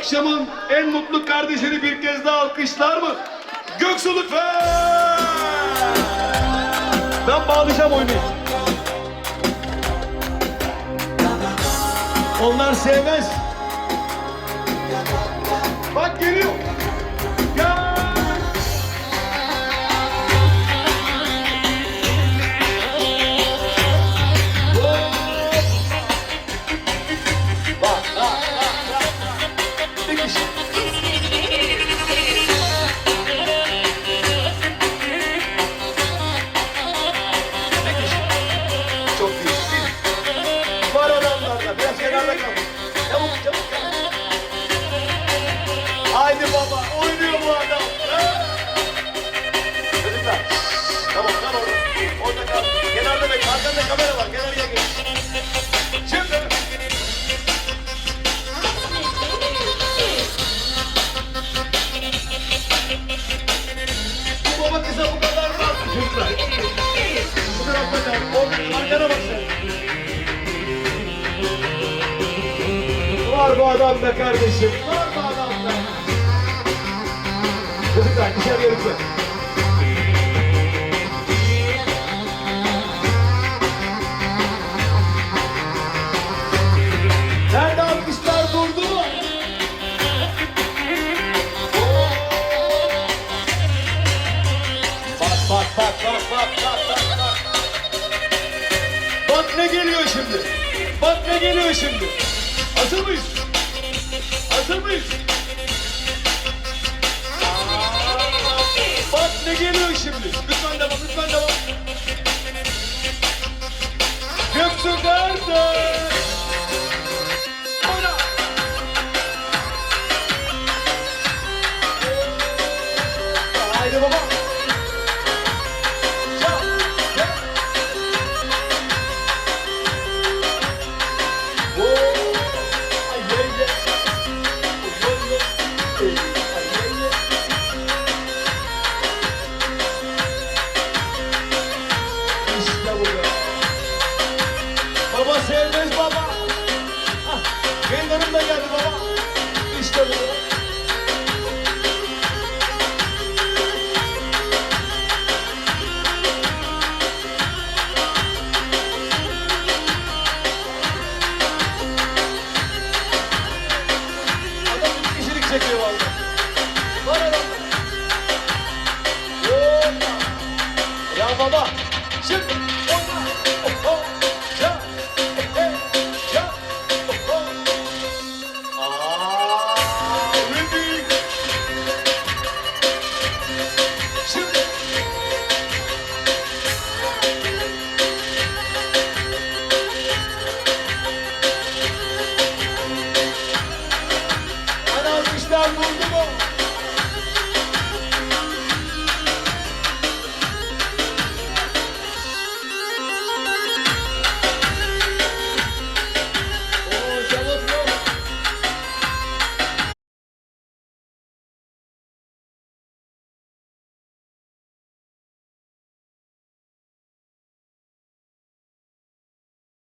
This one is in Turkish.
akşamın en mutlu kardeşini bir kez daha alkışlar mı? Göksu lütfen! Ben bağlayacağım oyunu. Onlar sevmez. Bak geliyor. Gel. Bak, bak, bak, bak. Bu adam be kardeşim. Var bu adam be. Çocuklar dışarıya lütfen. Nerede alkışlar durdu? Bak bak bak bak bak bak bak. Bak ne geliyor şimdi. Bak ne geliyor şimdi. Geliyor şimdi. Lütfen devam, lütfen devam. Göksu? Oyna. Haydi baba. çekiyor valla. Var ya Hoppa. Ya baba. Çık. Oyna. 何でも